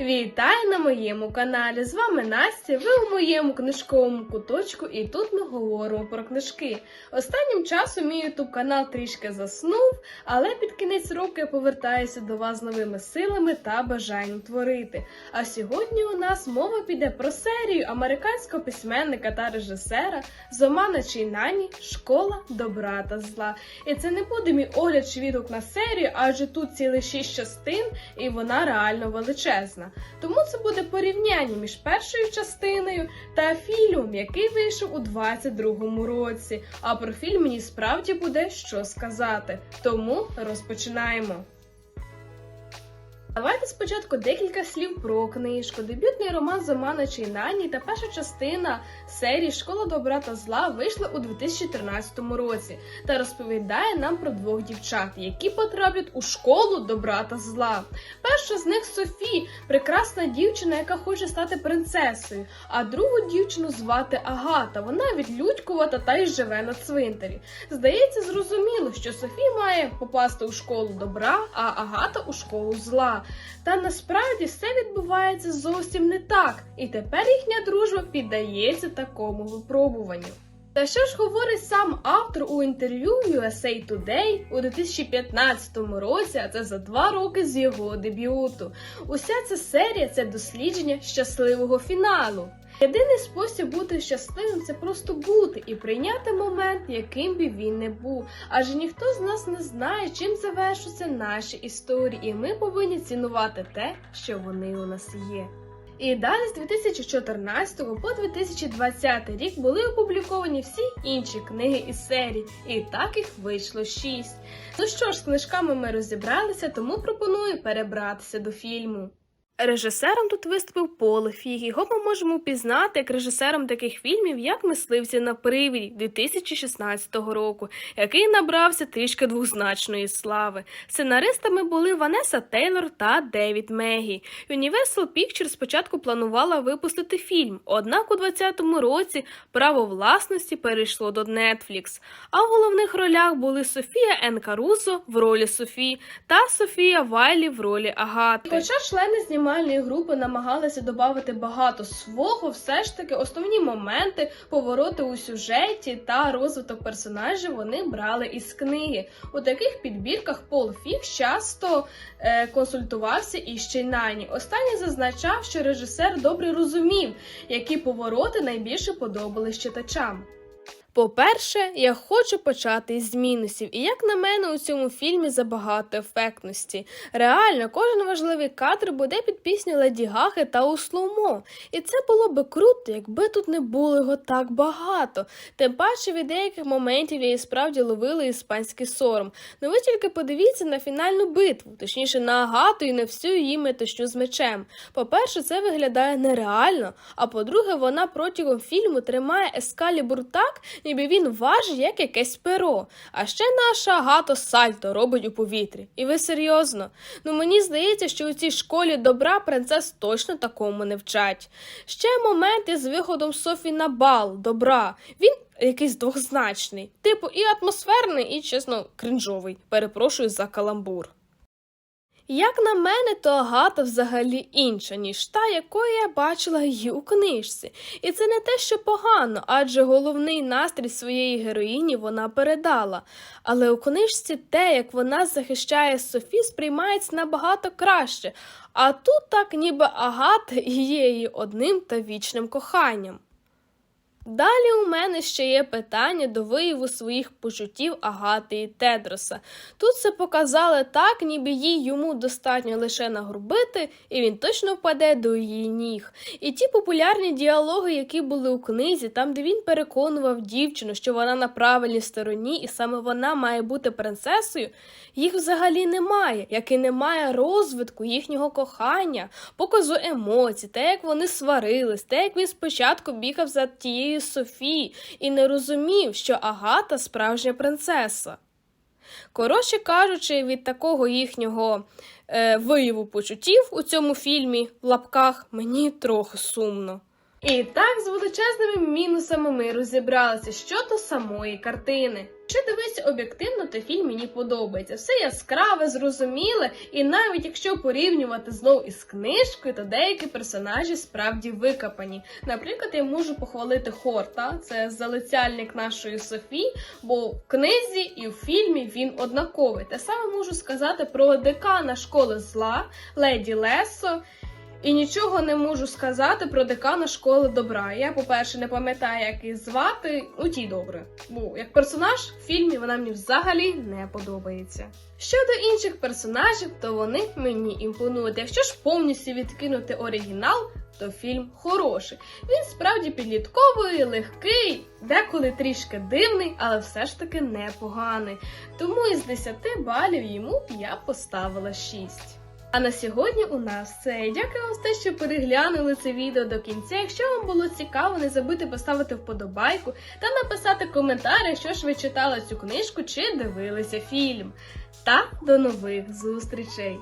Вітаю на моєму каналі! З вами Настя. Ви у моєму книжковому куточку, і тут ми говоримо про книжки. Останнім часом мій ютуб канал трішки заснув, але під кінець року я повертаюся до вас з новими силами та бажанням творити. А сьогодні у нас мова піде про серію американського письменника та режисера Зомана Чайнані Школа добра та зла. І це не буде мій огляд чи відгук на серію, адже тут цілих шість частин, і вона реально величезна. Тому це буде порівняння між першою частиною та фільмом, який вийшов у 22-му році. А про фільм мені справді буде що сказати. Тому розпочинаємо. Давайте спочатку декілька слів про книжку. Дебютний роман Зомана Чайнані та перша частина серії Школа добра та зла вийшла у 2013 році та розповідає нам про двох дівчат, які потраплять у школу добра та зла. Перша з них Софі, прекрасна дівчина, яка хоче стати принцесою, а другу дівчину звати Агата. Вона відлюдькувата та й живе на цвинтарі. Здається, зрозуміло, що Софі має попасти у школу добра, а Агата у школу зла. Та насправді все відбувається зовсім не так, і тепер їхня дружба піддається такому випробуванню. Та що ж говорить сам автор у інтерв'ю USA Today у 2015 році, а це за два роки з його дебюту. Уся ця серія це дослідження щасливого фіналу. Єдиний спосіб бути щасливим це просто бути і прийняти момент, яким би він не був. Адже ніхто з нас не знає, чим завершуться наші історії, і ми повинні цінувати те, що вони у нас є. І далі з 2014 по 2020 рік були опубліковані всі інші книги із серії, і так їх вийшло шість. Ну що ж, з книжками ми розібралися, тому пропоную перебратися до фільму. Режисером тут виступив Поле Фіг. Його ми можемо пізнати як режисером таких фільмів, як Мисливці на привіді 2016 року, який набрався трішки двозначної слави. Сценаристами були Ванеса Тейлор та Девід Мегі. Universal Pictures спочатку планувала випустити фільм, однак у 2020 році право власності перейшло до Netflix. А в головних ролях були Софія Ен Карузо в ролі Софі та Софія Вайлі в ролі Агати. Хоча члени знімальної групи намагалися додати багато свого, все ж таки основні моменти, повороти у сюжеті та розвиток персонажів вони брали із книги. У таких підбірках Пол Фіг часто е, консультувався із Чайнані. Останній зазначав, що режисер добре розумів, які повороти найбільше подобались читачам. По-перше, я хочу почати із мінусів, і як на мене, у цьому фільмі забагато ефектності. Реально, кожен важливий кадр буде під пісню Леді Гаги та у слоумо. І це було би круто, якби тут не було його так багато. Тим паче від деяких моментів я і справді ловила іспанський сором. Ну ви тільки подивіться на фінальну битву, точніше на Агату і на всю її метощу з мечем. По-перше, це виглядає нереально. А по-друге, вона протягом фільму тримає ескалібур так, ніби він важить як якесь перо. А ще наша Агата сальто робить у повітрі. І ви серйозно? Ну мені здається, що у цій школі добра принцес точно такому не вчать. Ще момент із виходом Софі на бал, добра. Він якийсь двозначний, типу і атмосферний, і чесно, кринжовий. Перепрошую за каламбур. Як на мене, то Агата взагалі інша, ніж та, якою я бачила її у книжці. І це не те, що погано, адже головний настрій своєї героїні вона передала. Але у книжці те, як вона захищає Софі, сприймається набагато краще. А тут так ніби Агата є її одним та вічним коханням. Далі у мене ще є питання до вияву своїх почуттів Агати і Тедроса. Тут це показали так, ніби їй йому достатньо лише нагрубити, і він точно впаде до її ніг. І ті популярні діалоги, які були у книзі, там, де він переконував дівчину, що вона на правильній стороні, і саме вона має бути принцесою, їх взагалі немає, як і немає розвитку їхнього кохання, показу емоцій, те, як вони сварились, те, як він спочатку бігав за тією Софі і не розумів, що Агата справжня принцеса. Коротше кажучи, від такого їхнього е, вияву почуттів у цьому фільмі в лапках мені трохи сумно. І так з величезними мінусами ми розібралися щодо самої картини. Якщо дивитися об'єктивно, то фільм мені подобається. Все яскраве, зрозуміле, і навіть якщо порівнювати знов із книжкою, то деякі персонажі справді викопані. Наприклад, я можу похвалити Хорта, це залицяльник нашої Софі, бо в книзі і в фільмі він однаковий. Те саме можу сказати про декана школи зла, леді Лесо. І нічого не можу сказати про декана школи добра. Я, по-перше, не пам'ятаю, як її звати у тій добре. Бо як персонаж в фільмі вона мені взагалі не подобається. Щодо інших персонажів, то вони мені імпонують. Якщо ж повністю відкинути оригінал, то фільм хороший. Він справді підлітковий, легкий, деколи трішки дивний, але все ж таки непоганий. Тому із 10 балів йому я поставила 6. А на сьогодні у нас все. Дякую вам за те, що переглянули це відео до кінця. Якщо вам було цікаво, не забудьте поставити вподобайку та написати коментар, що ж ви читали цю книжку чи дивилися фільм. Та до нових зустрічей!